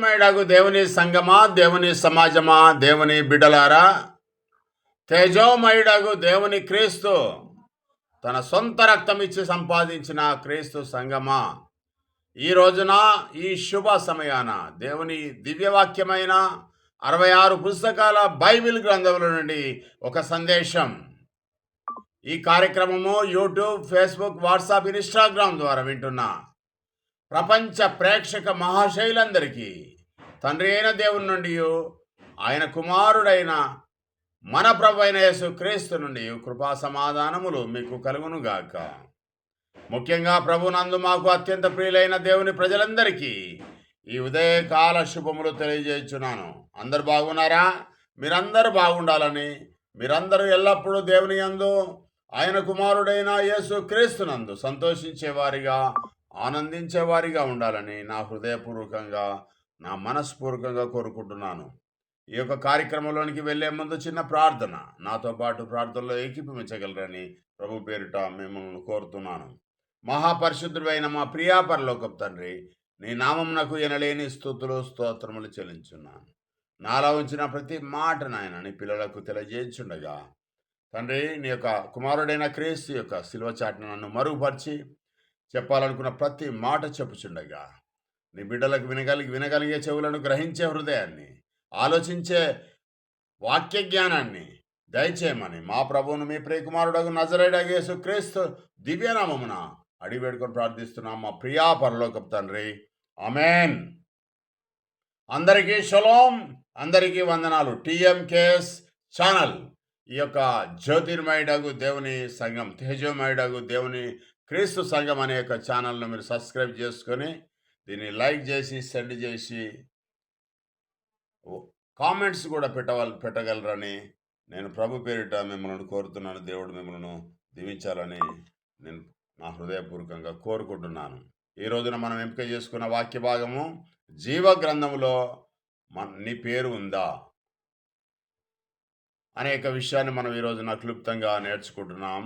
జ్యోతిర్మయుడగు దేవుని సంగమా దేవుని సమాజమా దేవుని బిడలారా తేజోమయుడగు దేవుని క్రీస్తు తన సొంత రక్తం ఇచ్చి సంపాదించిన క్రీస్తు సంగమా. ఈ రోజున ఈ శుభ సమయాన దేవుని దివ్యవాక్యమైన అరవై ఆరు పుస్తకాల బైబిల్ గ్రంథముల నుండి ఒక సందేశం. ఈ కార్యక్రమము యూట్యూబ్ ఫేస్బుక్ వాట్సాప్ ఇన్స్టాగ్రామ్ ద్వారా వింటున్న. ప్రపంచ ప్రేక్షక మహాశైలందరికీ తండ్రి అయిన దేవుని నుండి ఆయన కుమారుడైన మన ప్రభు అయిన యేసు క్రీస్తు నుండి కృపా సమాధానములు మీకు కలుగునుగాక. ముఖ్యంగా ప్రభునందు మాకు అత్యంత ప్రియులైన దేవుని ప్రజలందరికీ ఈ ఉదయకాల శుభములు తెలియజేస్తున్నాను అందరు బాగున్నారా? మీరందరూ బాగుండాలని మీరందరూ ఎల్లప్పుడూ దేవుని యందు ఆయన కుమారుడైన యేసు క్రీస్తునందు సంతోషించేవారిగా ఆనందించేవారిగా ఉండాలని నా హృదయపూర్వకంగా నా మనస్పూర్వకంగా కోరుకుంటున్నాను. ఈ యొక్క కార్యక్రమంలోనికి వెళ్ళే ముందు చిన్న ప్రార్థన. నాతో పాటు ప్రార్థనలో ఏకీపించగలరని ప్రభు పేరిట మిమ్మల్ని కోరుతున్నాను. మహాపరిశుద్ధుడైన మా ప్రియాపరలోకపు తండ్రి నీ నామం నాకు ఎనలేని స్థుతులు స్తోత్రములు చెల్లించున్నాను. నాలో ఉంచిన ప్రతి మాట నాయన నీ పిల్లలకు తెలియజేయించుండగా. తండ్రి నీ యొక్క కుమారుడైన క్రీస్తు యొక్క శిల్వ చాటును నన్ను మరుగుపరిచి చెప్పాలనుకున్న ప్రతి మాట చెప్పుచుండగా నీ బిడ్డలకు వినగలిగి వినగలిగే చెవులను గ్రహించే హృదయాన్ని ఆలోచించే వాక్య జ్ఞానాన్ని దయచేయమని మా ప్రభువును మీ ప్రియకుమారుడకు నజరేడగు సుక్రీస్తు క్రీస్తు దివ్యనామమున అడిగి వేడుకొని ప్రార్థిస్తున్నాం. మా ప్రియా పరలోకపు తండ్రి. అమేన్ అందరికీ షలోం. అందరికీ వందనాలు. TMKS channel. ఈ యొక్క జ్యోతిర్మయుడగు దేవుని సంఘం తేజోమయుడగు దేవుని క్రీస్తు సంఘం అనే యొక్క ఛానల్ను మీరు సబ్స్క్రైబ్ చేసుకొని దీన్ని లైక్ చేసి సెండ్ చేసి కామెంట్స్ కూడా పెట్టవాలి పెట్టగలరని నేను ప్రభు పేరిట మిమ్మల్ని కోరుతున్నాను. దేవుడు మిమ్మల్ని దీవించాలని నేను నా హృదయపూర్వకంగా కోరుకుంటున్నాను. ఈ రోజున మనం ఎంపిక చేసుకున్న వాక్య భాగము జీవ గ్రంథములో మన నీ పేరు ఉందా? అనేక విషయాన్ని మనం ఈ రోజున క్లుప్తంగా నేర్చుకుంటున్నాం.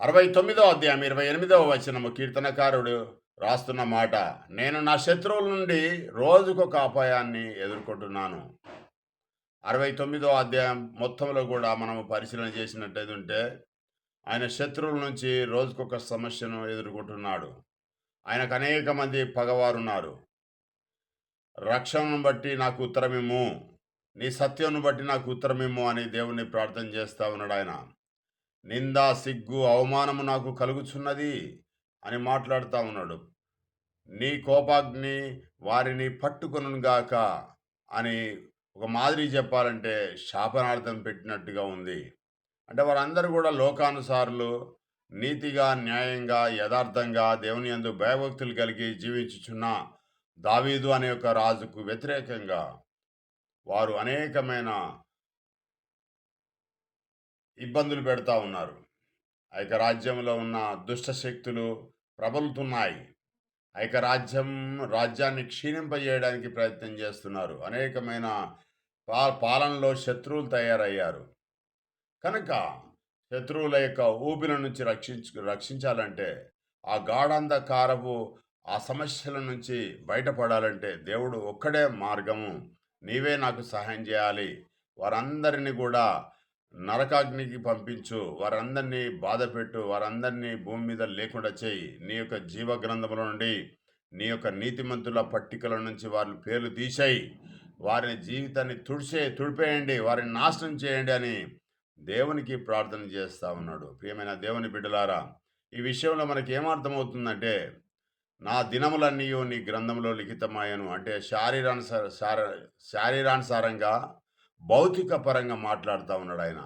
అరవై తొమ్మిదో అధ్యాయం ఇరవై ఎనిమిదవ వచనము కీర్తనకారుడు రాస్తున్న మాట నేను నా శత్రువుల నుండి రోజుకొక అపాయాన్ని ఎదుర్కొంటున్నాను. అరవై తొమ్మిదో అధ్యాయం మొత్తంలో కూడా మనము పరిశీలన చేసినట్టయితే ఉంటే ఆయన శత్రువుల నుంచి రోజుకొక సమస్యను ఎదుర్కొంటున్నాడు. ఆయనకు అనేక మంది పగవారు ఉన్నారు రక్షణను బట్టి నాకు ఉత్తరమిమ్ము. నీ సత్యంను బట్టి నాకు ఉత్తరమిమ్ము అని దేవుణ్ణి ప్రార్థన చేస్తా ఉన్నాడు ఆయన. నిందా సిగ్గు అవమానము నాకు కలుగుచున్నది అని మాట్లాడుతూ ఉన్నాడు. నీ కోపాగ్ని వారిని పట్టుకొనుగాక అని ఒక మాదిరి చెప్పాలంటే శాపనార్థం పెట్టినట్టుగా ఉంది. అంటే వారందరూ కూడా లోకానుసారులు నీతిగా న్యాయంగా యథార్థంగా దేవుని యందు భయభక్తులు కలిగి జీవించుచున్న దావీదు అనే ఒక రాజుకు వ్యతిరేకంగా వారు అనేకమైన ఇబ్బందులు పెడతా ఉన్నారు. ఐకరాజ్యంలో రాజ్యంలో ఉన్న దుష్ట శక్తులు ప్రబలుతున్నాయి. ఐకరాజ్యం రాజ్యం రాజ్యాన్ని క్షీణింపజేయడానికి ప్రయత్నం చేస్తున్నారు. అనేకమైన పా పాలనలో శత్రువులు తయారయ్యారు. కనుక శత్రువుల యొక్క ఊపిల నుంచి రక్షించు రక్షించాలంటే ఆ గాఢంధకారపు ఆ సమస్యల నుంచి బయటపడాలంటే దేవుడు ఒక్కడే మార్గము. నీవే నాకు సహాయం చేయాలి. వారందరినీ కూడా నరకాగ్నికి పంపించు. వారందరినీ బాధపెట్టు. వారందరినీ భూమి మీద లేకుండా చేయి. నీ యొక్క జీవ గ్రంథముల నుండి నీ యొక్క నీతిమంతుల పట్టికల నుంచి వారి పేర్లు తీసేయి. వారిని జీవితాన్ని తుడిచే తుడిపేయండి. వారిని నాశనం చేయండి అని దేవునికి ప్రార్థన చేస్తా ఉన్నాడు. ప్రియమైన దేవుని బిడ్డలారా ఈ విషయంలో మనకి ఏమర్థమవుతుందంటే నా దినములన్నీ నీ గ్రంథంలో లిఖితమాయను. అంటే శారీరానుసార శార శారీరానుసారంగా భౌతిక పరంగా మాట్లాడుతూ ఉన్నాడు ఆయన.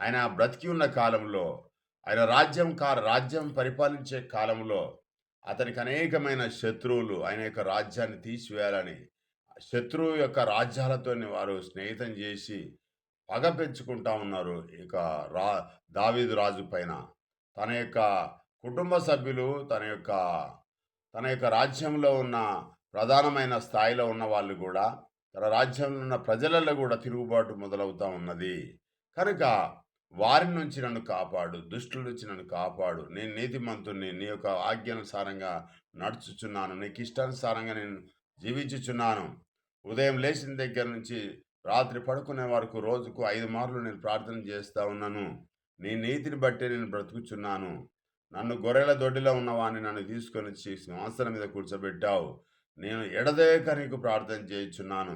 ఆయన బ్రతికి ఉన్న కాలంలో ఆయన రాజ్యం కా రాజ్యం పరిపాలించే కాలంలో అతనికి అనేకమైన శత్రువులు ఆయన యొక్క రాజ్యాన్ని తీసివేయాలని శత్రువు యొక్క రాజ్యాలతోని వారు స్నేహితం చేసి పగ పెంచుకుంటా ఉన్నారు ఇక రా దావీదు రాజు పైన. తన యొక్క కుటుంబ సభ్యులు తన యొక్క తన యొక్క రాజ్యంలో ఉన్న ప్రధానమైన స్థాయిలో ఉన్న వాళ్ళు కూడా తన రాజ్యంలో ఉన్న ప్రజలలో కూడా తిరుగుబాటు మొదలవుతూ ఉన్నది. కనుక వారి నుంచి నన్ను కాపాడు దుష్టుల నుంచి నన్ను కాపాడు. నేను నీతిమంతుణ్ణి నీ యొక్క ఆజ్ఞానుసారంగా నడుచుచున్నాను. నీకు ఇష్టానుసారంగా నేను జీవించుచున్నాను. ఉదయం లేచిన దగ్గర నుంచి రాత్రి పడుకునే వరకు రోజుకు ఐదు మార్లు నేను ప్రార్థన చేస్తూ ఉన్నాను. నీ నీతిని బట్టి నేను బ్రతుకుచున్నాను. నన్ను గొర్రెల దొడ్డిలో ఉన్నవాడిని నన్ను తీసుకొని వచ్చి సింహాసనం మీద కూర్చోబెట్టావు. నేను ఎడదేక నీకు ప్రార్థన చేయుచున్నాను.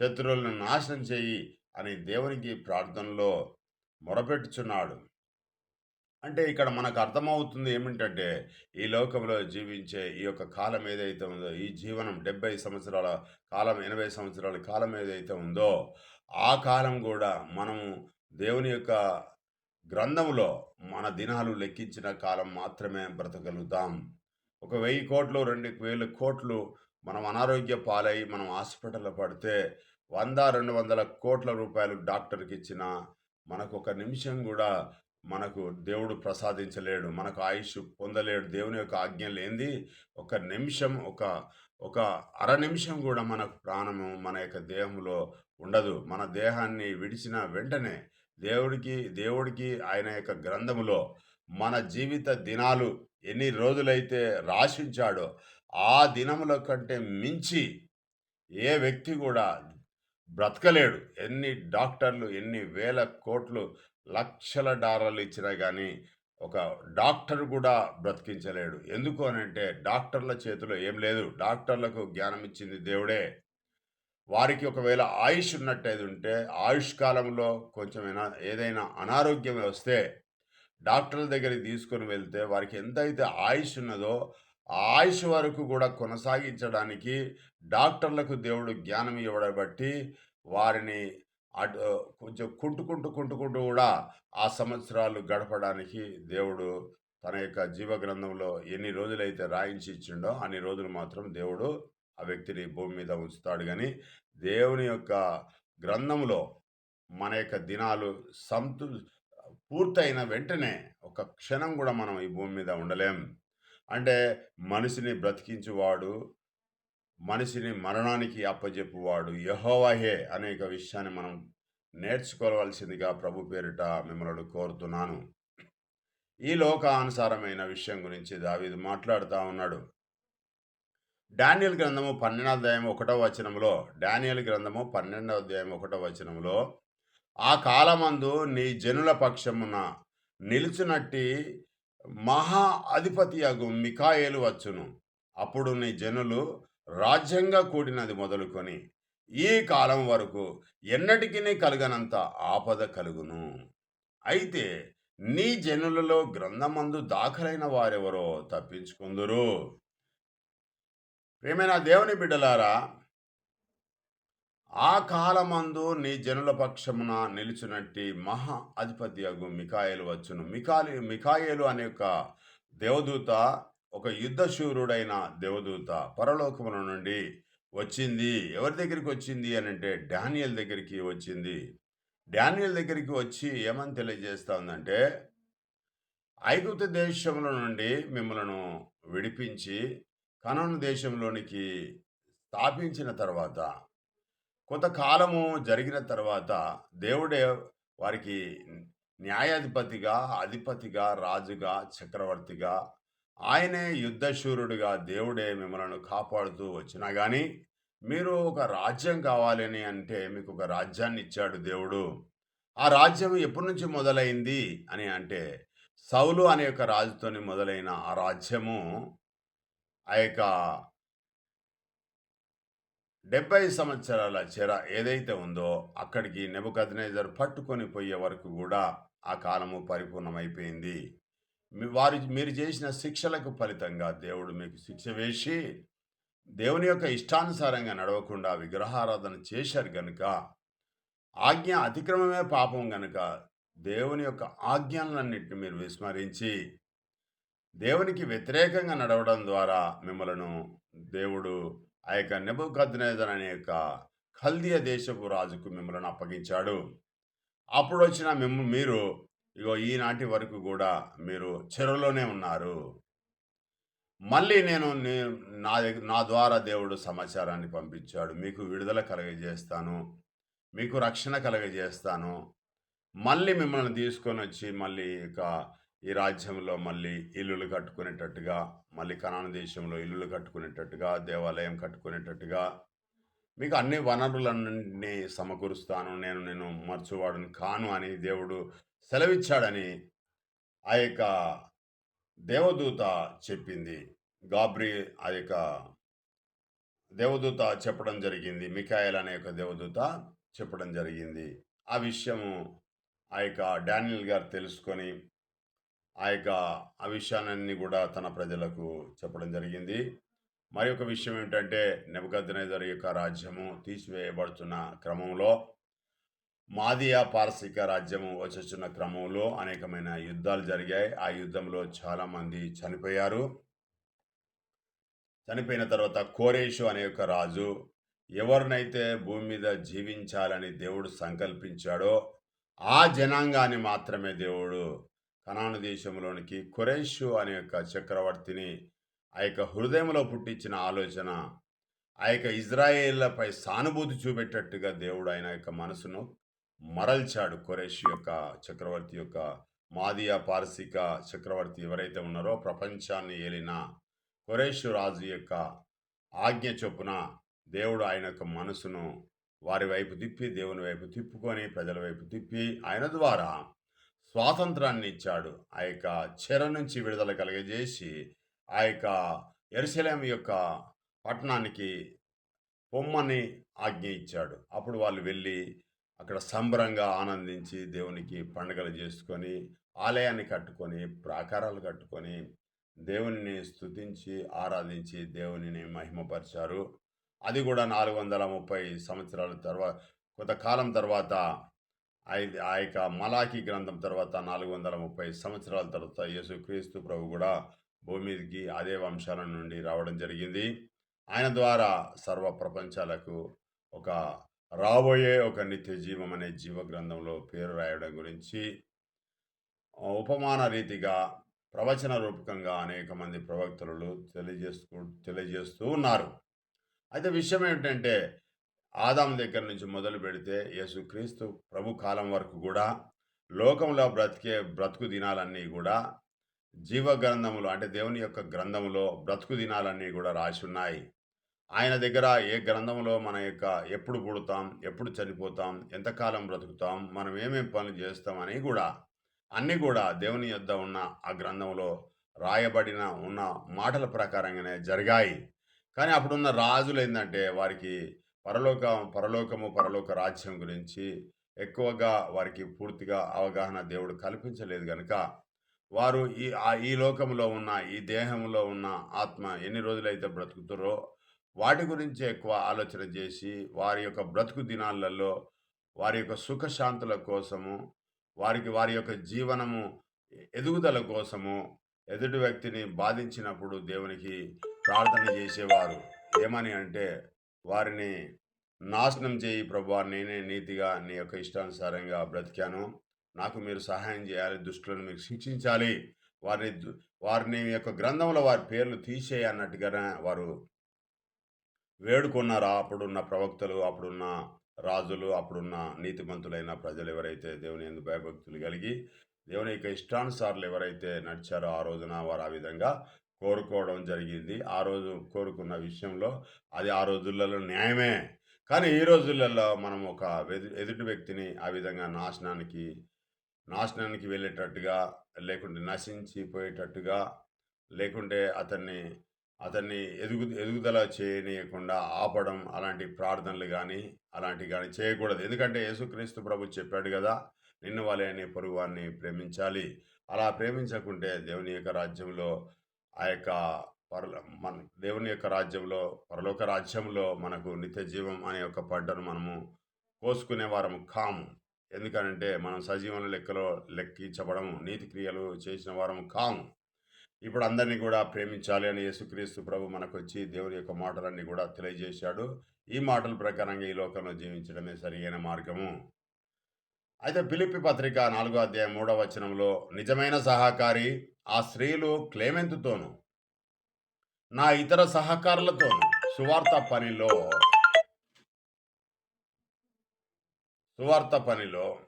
శత్రువులను నాశనం చేయి అని దేవునికి ప్రార్థనలో మొరపెట్టుచున్నాడు. అంటే ఇక్కడ మనకు అర్థమవుతుంది ఏమిటంటే ఈ లోకంలో జీవించే ఈ యొక్క కాలం ఏదైతే ఉందో ఈ జీవనం డెబ్బై సంవత్సరాల కాలం ఎనభై సంవత్సరాల కాలం ఏదైతే ఉందో ఆ కాలం కూడా మనము దేవుని యొక్క గ్రంథంలో మన దినాలు లెక్కించిన కాలం మాత్రమే బ్రతకలుగుతాం ఒక వెయ్యి కోట్లు రెండు వేల కోట్లు మనం అనారోగ్య పాలై మనం హాస్పిటల్లో పడితే వంద రెండు వందల కోట్ల రూపాయలు డాక్టర్కి ఇచ్చిన మనకు ఒక నిమిషం కూడా మనకు దేవుడు ప్రసాదించలేడు మనకు ఆయుష్ పొందలేడు దేవుని యొక్క ఆజ్ఞ లేనిది ఒక నిమిషం ఒక ఒక అర నిమిషం కూడా మనకు ప్రాణము మన యొక్క దేహంలో ఉండదు. మన దేహాన్ని విడిచిన వెంటనే దేవుడికి దేవుడికి ఆయన యొక్క గ్రంథములో మన జీవిత దినాలు ఎన్ని రోజులైతే రాశించాడో ఆ దినముల కంటే మించి ఏ వ్యక్తి కూడా బ్రతకలేడు. ఎన్ని డాక్టర్లు ఎన్ని వేల కోట్లు లక్షల డాలర్లు ఇచ్చినా కానీ ఒక డాక్టర్ కూడా బ్రతికించలేడు. ఎందుకు అని అంటే డాక్టర్ల చేతిలో ఏం లేదు. డాక్టర్లకు జ్ఞానం ఇచ్చింది దేవుడే. వారికి ఒకవేళ ఆయుష్ ఉన్నట్టయితే ఉంటే ఆయుష్ కాలంలో కొంచెమైనా ఏదైనా అనారోగ్యం వస్తే డాక్టర్ల దగ్గరికి తీసుకొని వెళ్తే వారికి ఎంతైతే ఆయుష్ ఉన్నదో ఆయుష్ వరకు కూడా కొనసాగించడానికి డాక్టర్లకు దేవుడు జ్ఞానం ఇవ్వడం బట్టి వారిని అటు కొంచెం కుంటుకుంటూ కుంటుకుంటూ కూడా ఆ సంవత్సరాలు గడపడానికి దేవుడు తన యొక్క జీవ గ్రంథంలో ఎన్ని రోజులైతే రాయించి ఇచ్చిండో అన్ని రోజులు మాత్రం దేవుడు ఆ వ్యక్తిని భూమి మీద ఉంచుతాడు. కానీ దేవుని యొక్క గ్రంథంలో మన యొక్క దినాలు సంతు పూర్తయిన వెంటనే ఒక క్షణం కూడా మనం ఈ భూమి మీద ఉండలేం. అంటే మనిషిని బ్రతికించువాడు మనిషిని మరణానికి అప్పజెప్పువాడు యహోవాహే అనేక విషయాన్ని మనం నేర్చుకోవాల్సిందిగా ప్రభు పేరిట మిమ్మల్ని కోరుతున్నాను. ఈ లోకానుసారమైన విషయం గురించి దావీదు మాట్లాడుతూ ఉన్నాడు. డానియల్ గ్రంథము పన్నెండవ అధ్యాయం ఒకటో వచనంలో డానియల్ గ్రంథము పన్నెండవ అధ్యాయం ఒకటో వచనంలో ఆ కాలమందు నీ జనుల పక్షమున నిలుచునట్టి మహా అధిపతియగు మికాయేలు వచ్చును. అప్పుడు నీ జనులు రాజ్యంగా కూడినది మొదలుకొని ఈ కాలం వరకు ఎన్నటికీ కలగనంత ఆపద కలుగును. అయితే నీ జనులలో గ్రంథమందు దాఖలైన వారెవరో తప్పించుకుందురు. ప్రేమైన దేవుని బిడ్డలారా ఆ కాలమందు నీ జనుల పక్షమున నిలిచినట్టి మహా అధిపతి అగు మికాయేలు వచ్చును. మికాలి మికాయలు అనే ఒక దేవదూత ఒక యుద్ధశూరుడైన దేవదూత పరలోకముల నుండి వచ్చింది. ఎవరి దగ్గరికి వచ్చింది అని అంటే డానియల్ దగ్గరికి వచ్చింది. డానియల్ దగ్గరికి వచ్చి ఏమని తెలియజేస్తా ఉందంటే ఐగుప్త దేశముల నుండి మిమ్మలను విడిపించి కనను దేశంలోనికి స్థాపించిన తర్వాత కొంతకాలము జరిగిన తర్వాత దేవుడే వారికి న్యాయాధిపతిగా అధిపతిగా రాజుగా చక్రవర్తిగా ఆయనే యుద్ధశూరుడుగా దేవుడే మిమ్మల్ని కాపాడుతూ వచ్చినా కానీ మీరు ఒక రాజ్యం కావాలని అంటే మీకు ఒక రాజ్యాన్ని ఇచ్చాడు దేవుడు. ఆ రాజ్యం ఎప్పటి నుంచి మొదలైంది అని అంటే సౌలు అనే యొక్క రాజుతోని మొదలైన ఆ రాజ్యము ఆ యొక్క డెబ్బై సంవత్సరాల చెర ఏదైతే ఉందో అక్కడికి నెబుకద్నేజర్ పట్టుకొని పోయే వరకు కూడా ఆ కాలము పరిపూర్ణమైపోయింది. వారు మీరు చేసిన శిక్షలకు ఫలితంగా దేవుడు మీకు శిక్ష వేసి దేవుని యొక్క ఇష్టానుసారంగా నడవకుండా విగ్రహారాధన చేశారు గనుక ఆజ్ఞ అతిక్రమమే పాపం గనుక దేవుని యొక్క ఆజ్ఞలన్నింటిని మీరు విస్మరించి దేవునికి వ్యతిరేకంగా నడవడం ద్వారా మిమ్మలను దేవుడు ఆ యొక్క నెబుకద్నేజర్ అనే యొక్క ఖల్దియ దేశపు రాజుకు మిమ్మల్ని అప్పగించాడు. అప్పుడు వచ్చిన మిమ్మ మీరు ఇగో ఈనాటి వరకు కూడా మీరు చెరువులోనే ఉన్నారు. మళ్ళీ నేను నా దగ్గ- నా ద్వారా దేవుడు సమాచారాన్ని పంపించాడు. మీకు విడుదల కలగజేస్తాను. మీకు రక్షణ కలగజేస్తాను. మళ్ళీ మిమ్మల్ని తీసుకొని వచ్చి మళ్ళీ ఇక ఈ రాజ్యంలో మళ్ళీ ఇల్లులు కట్టుకునేటట్టుగా మళ్ళీ కనాన దేశంలో ఇల్లులు కట్టుకునేటట్టుగా దేవాలయం కట్టుకునేటట్టుగా మీకు అన్ని వనరులన్నీ సమకూరుస్తాను నేను నేను మర్చువాడుని కాను అని దేవుడు సెలవిచ్చాడని ఆ యొక్క దేవదూత చెప్పింది. గాబ్రి ఆ యొక్క దేవదూత చెప్పడం జరిగింది. మికాయల్ అనే యొక్క దేవదూత చెప్పడం జరిగింది. ఆ విషయము ఆ యొక్క డానియల్ గారు తెలుసుకొని ఆ యొక్క ఆ విషయాలన్నీ కూడా తన ప్రజలకు చెప్పడం జరిగింది. మరి ఒక విషయం ఏమిటంటే నెబద్ యొక్క రాజ్యము తీసివేయబడుతున్న క్రమంలో మాదియా పారసిక రాజ్యము వచ్చుచున్న క్రమంలో అనేకమైన యుద్ధాలు జరిగాయి. ఆ యుద్ధంలో చాలామంది చనిపోయారు. చనిపోయిన తర్వాత కోరేషు అనే యొక్క రాజు ఎవరినైతే భూమి మీద జీవించాలని దేవుడు సంకల్పించాడో ఆ జనాంగాన్ని మాత్రమే దేవుడు కనాను దేశంలోనికి కొరేషు అనే యొక్క చక్రవర్తిని ఆ యొక్క హృదయంలో పుట్టించిన ఆలోచన ఆ యొక్క ఇజ్రాయేళ్ళపై సానుభూతి చూపెట్టట్టుగా దేవుడు ఆయన యొక్క మనసును మరల్చాడు. కొరేషు యొక్క చక్రవర్తి యొక్క మాదియా పారసిక చక్రవర్తి ఎవరైతే ఉన్నారో ప్రపంచాన్ని ఏలిన కొరేషు రాజు యొక్క ఆజ్ఞ చొప్పున దేవుడు ఆయన యొక్క మనసును వారి వైపు తిప్పి దేవుని వైపు తిప్పుకొని ప్రజల వైపు తిప్పి ఆయన ద్వారా స్వాతంత్రాన్ని ఇచ్చాడు. ఆ యొక్క చెర నుంచి విడుదల కలిగజేసి ఆ యొక్క ఎరుసలేం యొక్క పట్టణానికి పొమ్మని ఆజ్ఞ ఇచ్చాడు. అప్పుడు వాళ్ళు వెళ్ళి అక్కడ సంబరంగా ఆనందించి దేవునికి పండుగలు చేసుకొని ఆలయాన్ని కట్టుకొని ప్రాకారాలు కట్టుకొని దేవునిని స్తుతించి ఆరాధించి దేవునిని మహిమపరిచారు. అది కూడా నాలుగు వందల ముప్పై సంవత్సరాల తర్వాత కొంతకాలం తర్వాత ఐదు ఆ యొక్క మలాఖీ గ్రంథం తర్వాత నాలుగు వందల ముప్పై సంవత్సరాల తర్వాత యేసుక్రీస్తు ప్రభు కూడా భూమికి అదే వంశాల నుండి రావడం జరిగింది. ఆయన ద్వారా సర్వ ప్రపంచాలకు ఒక రాబోయే ఒక నిత్య జీవం అనే జీవ గ్రంథంలో పేరు రాయడం గురించి ఉపమాన రీతిగా ప్రవచన రూపకంగా అనేక మంది ప్రవక్తలు తెలియజేస్తూ తెలియజేస్తూ ఉన్నారు. అయితే విషయం ఏమిటంటే ఆదాం దగ్గర నుంచి మొదలు పెడితే యేసుక్రీస్తు ప్రభు కాలం వరకు కూడా లోకంలో బ్రతికే బ్రతుకు దినాలన్నీ కూడా జీవ గ్రంథములు అంటే దేవుని యొక్క గ్రంథములో బ్రతుకు దినాలన్నీ కూడా రాసి ఉన్నాయి. ఆయన దగ్గర ఏ గ్రంథంలో మన యొక్క ఎప్పుడు పుడతాం ఎప్పుడు చనిపోతాం ఎంతకాలం బ్రతుకుతాం మనం ఏమేం పనులు చేస్తాం అని కూడా అన్నీ కూడా దేవుని యొద్ద ఉన్న ఆ గ్రంథంలో రాయబడిన ఉన్న మాటల ప్రకారంగానే జరిగాయి. కానీ అప్పుడున్న రాజులు ఏంటంటే వారికి పరలోక పరలోకము పరలోక రాజ్యం గురించి ఎక్కువగా వారికి పూర్తిగా అవగాహన దేవుడు కల్పించలేదు కనుక వారు ఈ ఆ ఈ లోకంలో ఉన్న ఈ దేహంలో ఉన్న ఆత్మ ఎన్ని రోజులైతే బ్రతుకుతారో వాటి గురించి ఎక్కువ ఆలోచన చేసి వారి యొక్క బ్రతుకు దినాలలో వారి యొక్క సుఖశాంతుల కోసము వారికి వారి యొక్క జీవనము ఎదుగుదల కోసము ఎదుటి వ్యక్తిని బాధించినప్పుడు దేవునికి ప్రార్థన చేసేవారు. ఏమని అంటే వారిని నాశనం చేయి ప్రభా. నేనే నీతిగా నీ యొక్క ఇష్టానుసారంగా బ్రతికాను. నాకు మీరు సహాయం చేయాలి దుష్టులను మీరు శిక్షించాలి. వారిని వారిని మీ యొక్క గ్రంథంలో వారి పేర్లు తీసేయి అన్నట్టుగానే వారు వేడుకున్నారా. అప్పుడున్న ప్రవక్తలు అప్పుడున్న రాజులు అప్పుడున్న నీతిమంతులైన ప్రజలు ఎవరైతే దేవుని ఎందు భయభక్తులు కలిగి దేవుని యొక్క ఇష్టానుసారులు ఎవరైతే నడిచారో ఆ రోజున వారు ఆ విధంగా కోరుకోవడం జరిగింది. ఆ రోజు కోరుకున్న విషయంలో అది ఆ రోజులలో న్యాయమే. కానీ ఈ రోజులలో మనం ఒక వెదు- ఎదుటి వ్యక్తిని ఆ విధంగా నాశనానికి నాశనానికి వెళ్ళేటట్టుగా లేకుంటే నశించిపోయేటట్టుగా లేకుంటే అతన్ని అతన్ని ఎదుగు ఎదుగుదల చేయనీయకుండా ఆపడం అలాంటి ప్రార్థనలు కానీ అలాంటివి కానీ చేయకూడదు. ఎందుకంటే యేసుక్రీస్తు ప్రభు చెప్పాడు కదా నిన్ను వాళ్ళే అనే పొరుగు వారిని ప్రేమించాలి. అలా ప్రేమించకుంటే దేవుని యొక్క రాజ్యంలో ఆ యొక్క పరల మన దేవుని యొక్క రాజ్యంలో పరలోక రాజ్యంలో మనకు నిత్య జీవం అనే ఒక పంటను మనము కోసుకునే వారము కాము. ఎందుకనంటే మనం సజీవన లెక్కలో లెక్కించబడము నీతి క్రియలు చేసిన వారము కాము. ఇప్పుడు అందరినీ కూడా ప్రేమించాలి అని యేసుక్రీస్తు ప్రభు మనకు వచ్చి దేవుని యొక్క మాటలన్నీ కూడా తెలియజేశాడు. ఈ మాటల ప్రకారంగా ఈ లోకంలో జీవించడమే సరియైన మార్గము. అయితే పిలిపి పత్రిక నాలుగో అధ్యాయం మూడవ వచనంలో నిజమైన సహకారి ఆ స్త్రీలు క్లేమెంతుతోనూ నా ఇతర సహకారులతోను సువార్త పనిలో సువార్త పనిలో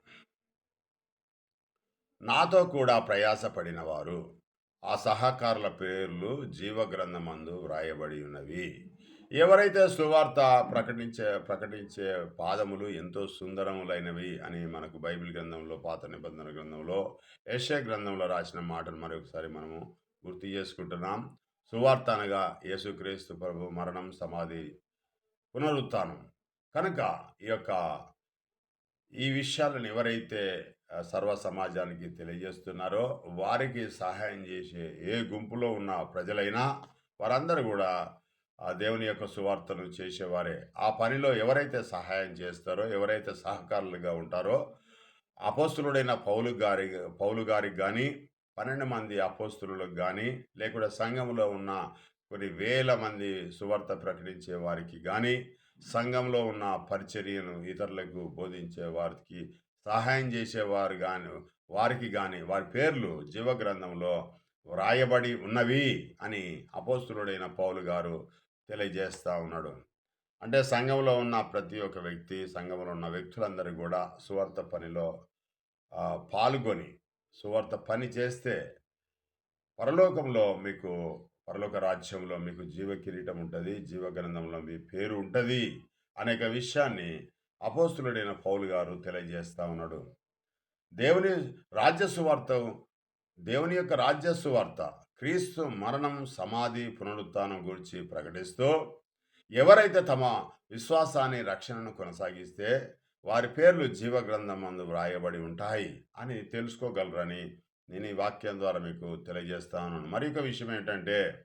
నాతో కూడా ప్రయాసపడిన వారు ఆ సహకారుల పేర్లు జీవగ్రంథమందు వ్రాయబడి ఉన్నవి. ఎవరైతే సువార్త ప్రకటించే ప్రకటించే పాదములు ఎంతో సుందరములైనవి అని మనకు బైబిల్ గ్రంథంలో పాత నిబంధన గ్రంథంలో యెషయా గ్రంథంలో రాసిన మాటను మరొకసారి మనము గుర్తు చేసుకుంటున్నాం. సువార్త అనగా యేసుక్రీస్తు ప్రభు మరణం సమాధి పునరుత్థానం. కనుక ఈ యొక్క ఈ విషయాలను ఎవరైతే సర్వ సమాజానికి తెలియజేస్తున్నారో వారికి సహాయం చేసే ఏ గుంపులో ఉన్న ప్రజలైనా వారందరూ కూడా ఆ దేవుని యొక్క సువార్తను చేసేవారే. ఆ పనిలో ఎవరైతే సహాయం చేస్తారో ఎవరైతే సహకారులుగా ఉంటారో అపోస్తులుడైన పౌలు గారి పౌలు గారికి కానీ పన్నెండు మంది అపోస్తులకు కానీ లేకుండా సంఘంలో ఉన్న కొన్ని వేల మంది సువార్త ప్రకటించే వారికి కానీ సంఘంలో ఉన్న పరిచర్యను ఇతరులకు బోధించే వారికి సహాయం చేసేవారు కానీ వారికి కానీ వారి పేర్లు జీవగ్రంథంలో వ్రాయబడి ఉన్నవి అని అపోస్తులుడైన పౌలు గారు తెలియజేస్తూ ఉన్నాడు. అంటే సంఘంలో ఉన్న ప్రతి ఒక్క వ్యక్తి సంఘంలో ఉన్న వ్యక్తులందరూ కూడా సువార్త పనిలో పాల్గొని సువార్త పని చేస్తే పరలోకంలో మీకు పరలోక రాజ్యంలో మీకు జీవ కిరీటం ఉంటుంది జీవ గ్రంథంలో మీ పేరు ఉంటుంది అనేక విషయాన్ని అపోస్తులుడైన పౌలు గారు తెలియజేస్తూ ఉన్నాడు. దేవుని రాజ్య సువార్త దేవుని యొక్క రాజ్య సువార్త క్రీస్తు మరణం సమాధి పునరుత్నం గురించి ప్రకటిస్తూ ఎవరైతే తమ విశ్వాసాన్ని రక్షణను కొనసాగిస్తే వారి పేర్లు జీవ గ్రంథం అందు వ్రాయబడి ఉంటాయి అని తెలుసుకోగలరని నేను ఈ వాక్యం ద్వారా మీకు తెలియజేస్తాను మరి ఒక విషయం ఏంటంటే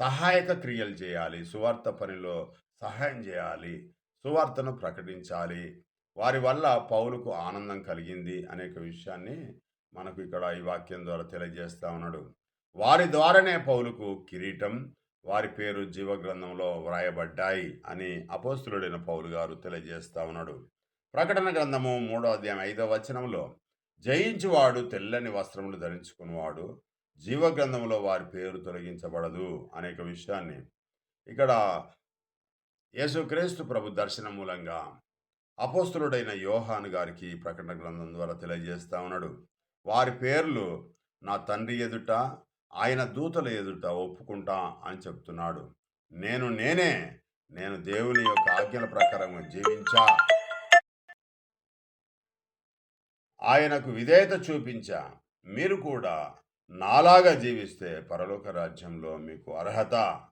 సహాయక క్రియలు చేయాలి సువార్త పనిలో సహాయం చేయాలి సువార్తను ప్రకటించాలి. వారి వల్ల పౌలుకు ఆనందం కలిగింది అనేక విషయాన్ని మనకు ఇక్కడ ఈ వాక్యం ద్వారా తెలియజేస్తా ఉన్నాడు. వారి ద్వారానే పౌలుకు కిరీటం వారి పేరు జీవగ్రంథంలో వ్రాయబడ్డాయి అని అపోస్తులుడైన పౌలు గారు తెలియజేస్తా ఉన్నాడు. ప్రకటన గ్రంథము మూడో అధ్యాయం ఐదో వచనంలో జయించువాడు తెల్లని వస్త్రములు ధరించుకున్నవాడు జీవగ్రంథంలో వారి పేరు తొలగించబడదు అనేక విషయాన్ని. ఇక్కడ యేసుక్రీస్తు ప్రభు దర్శనం మూలంగా అపోస్తులుడైన యోహాను గారికి ప్రకటన గ్రంథం ద్వారా తెలియజేస్తా ఉన్నాడు. వారి పేర్లు నా తండ్రి ఎదుట ఆయన దూతల ఎదుట ఒప్పుకుంటా అని చెప్తున్నాడు. నేను నేనే నేను దేవుని యొక్క ఆజ్ఞల ప్రకారం జీవించా. ఆయనకు విధేయత చూపించా. మీరు కూడా నాలాగా జీవిస్తే పరలోక రాజ్యంలో మీకు అర్హత.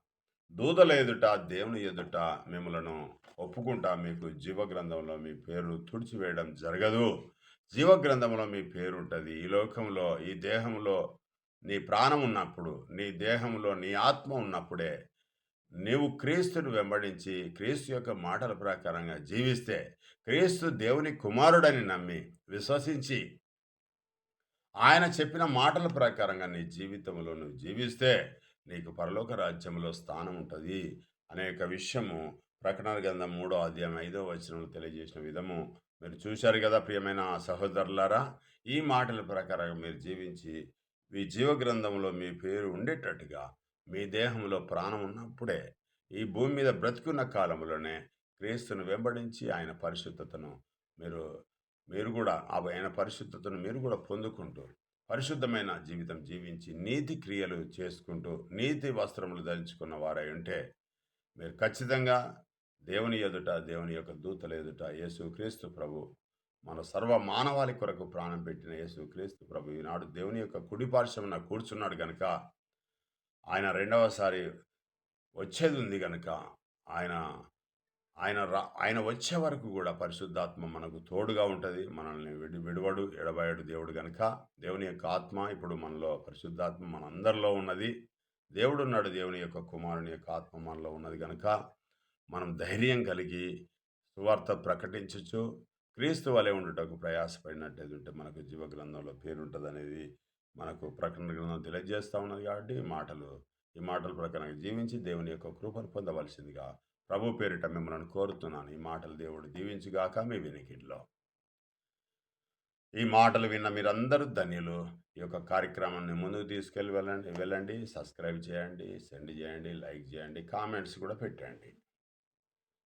దూతల ఎదుట దేవుని ఎదుట మిమ్మలను ఒప్పుకుంటా మీకు జీవ గ్రంథంలో మీ పేరు తుడిచివేయడం జరగదు. జీవ గ్రంథంలో మీ పేరు ఉంటుంది ఈ లోకంలో ఈ దేహంలో నీ ప్రాణం ఉన్నప్పుడు నీ దేహంలో నీ ఆత్మ ఉన్నప్పుడే నీవు క్రీస్తును వెంబడించి క్రీస్తు యొక్క మాటల ప్రకారంగా జీవిస్తే క్రీస్తు దేవుని కుమారుడని నమ్మి విశ్వసించి ఆయన చెప్పిన మాటల ప్రకారంగా నీ జీవితంలో నువ్వు జీవిస్తే నీకు పరలోక రాజ్యంలో స్థానం ఉంటుంది అనేక విషయము ప్రకటన గ్రంథం మూడో అధ్యాయం ఐదో వచనంలో తెలియజేసిన విధము. మీరు చూశారు కదా ప్రియమైన సహోదరులారా ఈ మాటల ప్రకారంగా మీరు జీవించి మీ జీవగ్రంథంలో మీ పేరు ఉండేటట్టుగా మీ దేహంలో ప్రాణం ఉన్నప్పుడే ఈ భూమి మీద బ్రతుకున్న కాలంలోనే క్రీస్తును వెంబడించి ఆయన పరిశుద్ధతను మీరు మీరు కూడా ఆ ఆయన పరిశుద్ధతను మీరు కూడా పొందుకుంటూ పరిశుద్ధమైన జీవితం జీవించి నీతి క్రియలు చేసుకుంటూ నీతి వస్త్రములు ధరించుకున్న వారై ఉంటే మీరు ఖచ్చితంగా దేవుని ఎదుట దేవుని యొక్క దూతల ఎదుట యేసు క్రీస్తు ప్రభు మన సర్వ మానవాళి కొరకు ప్రాణం పెట్టిన యేసు క్రీస్తు ప్రభు ఈనాడు దేవుని యొక్క కుడి పార్శ్వమున కూర్చున్నాడు కనుక ఆయన రెండవసారి వచ్చేది ఉంది కనుక ఆయన ఆయన రా ఆయన వచ్చే వరకు కూడా పరిశుద్ధాత్మ మనకు తోడుగా ఉంటుంది మనల్ని విడి విడవడు ఎడబాయడు దేవుడు కనుక దేవుని యొక్క ఆత్మ ఇప్పుడు మనలో పరిశుద్ధాత్మ మనందరిలో ఉన్నది. దేవుడు ఉన్నాడు దేవుని యొక్క కుమారుని యొక్క ఆత్మ మనలో ఉన్నది కనుక మనం ధైర్యం కలిగి సువార్త ప్రకటించచ్చు. క్రీస్తు వలె ఉండటకు ప్రయాసపడినట్టయితే ఉంటే మనకు జీవ గ్రంథంలో మనకు ప్రకటన గ్రంథం తెలియజేస్తూ ఉన్నది కాబట్టి ఈ మాటలు ఈ మాటల ప్రకారంగా జీవించి దేవుని యొక్క కృపను పొందవలసిందిగా ప్రభు పేరిట మిమ్మల్ని కోరుతున్నాను. ఈ మాటలు దేవుడు దీవించుగాక మీ వినికిడిలో ఈ మాటలు విన్న మీరందరూ ధన్యులు. ఈ యొక్క కార్యక్రమాన్ని ముందుకు తీసుకెళ్ళి వెళ్ళండి వెళ్ళండి సబ్స్క్రైబ్ చేయండి సెండ్ చేయండి లైక్ చేయండి కామెంట్స్ కూడా పెట్టండి.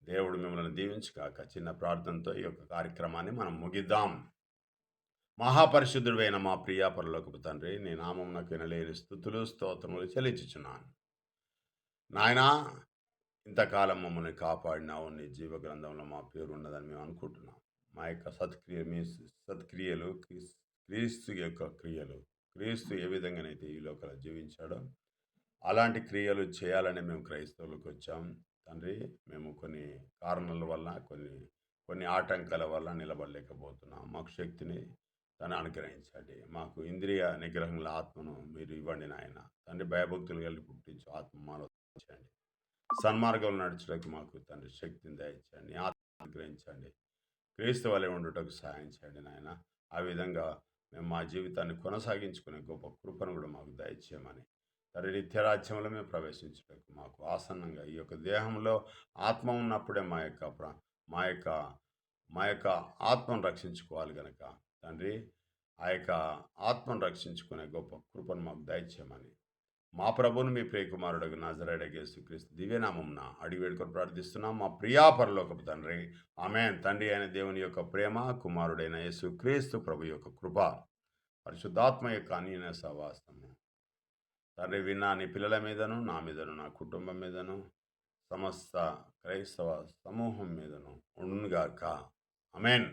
దేవుడు మిమ్మల్ని దీవించుగాక. చిన్న ప్రార్థనతో ఈ యొక్క కార్యక్రమాన్ని మనం ముగిద్దాం. మహాపరిశుద్ధుడైన మా ప్రియాపరలోకపు తండ్రి నీ నామం నాకు వినలేని స్థుతులు స్తోత్రములు చెల్లించుచున్నాను. నాయనా ఇంతకాలం మమ్మల్ని కాపాడినావు. నీ జీవ గ్రంథంలో మా పేరు ఉన్నదని మేము అనుకుంటున్నాం. మా యొక్క సత్క్రియ మీ సత్క్రియలు క్రీస్తు యొక్క క్రియలు క్రీస్తు ఏ విధంగానైతే ఈ లోకల జీవించాడో అలాంటి క్రియలు చేయాలని మేము క్రైస్తవులకు వచ్చాం. తండ్రి మేము కొన్ని కారణాల వల్ల కొన్ని కొన్ని ఆటంకాల వల్ల నిలబడలేకపోతున్నాం. మాకు శక్తిని తను అనుగ్రహించండి. మాకు ఇంద్రియ నిగ్రహంల ఆత్మను మీరు ఇవ్వండి నాయన. తండ్రి భయభక్తులు కలిగి పుట్టించు ఆత్మ మాలో ఉంచండి. సన్మార్గంలో నడచడానికి మాకు తండ్రి శక్తిని దయచండి ఆత్మ అనుగ్రహించండి. క్రీస్తు వలె ఉండుటకు సహాయం చేయండి నాయన. ఆ విధంగా మేము మా జీవితాన్ని కొనసాగించుకునే గొప్ప కృపను కూడా మాకు దయచేయమని తండ్రి నిత్యరాజ్యంలో మేము ప్రవేశించడానికి మాకు ఆసన్నంగా ఈ యొక్క దేహంలో ఆత్మ ఉన్నప్పుడే మా యొక్క మా యొక్క మా యొక్క ఆత్మను రక్షించుకోవాలి కనుక తండ్రి ఆ యొక్క ఆత్మను రక్షించుకునే గొప్ప కృపను మాకు దయచేయమని. మా ప్రభుని మీ ప్రియకుమారుడు నజరేడగేసు క్రీస్తు దివ్యనామంన అడిగి వేడుకొని ప్రార్థిస్తున్నాం. మా ప్రియాపరలోకపు తండ్రి ఆమె తండ్రి అయిన దేవుని యొక్క ప్రేమ కుమారుడైన యేసు క్రీస్తు ప్రభు యొక్క కృప పరిశుద్ధాత్మ యొక్క అన్యన సవాసము తండ్రి విన్నా నీ పిల్లల మీదను నా మీదను నా కుటుంబం మీదను సమస్త క్రైస్తవ సమూహం మీదను ఉండుగాక అమెన్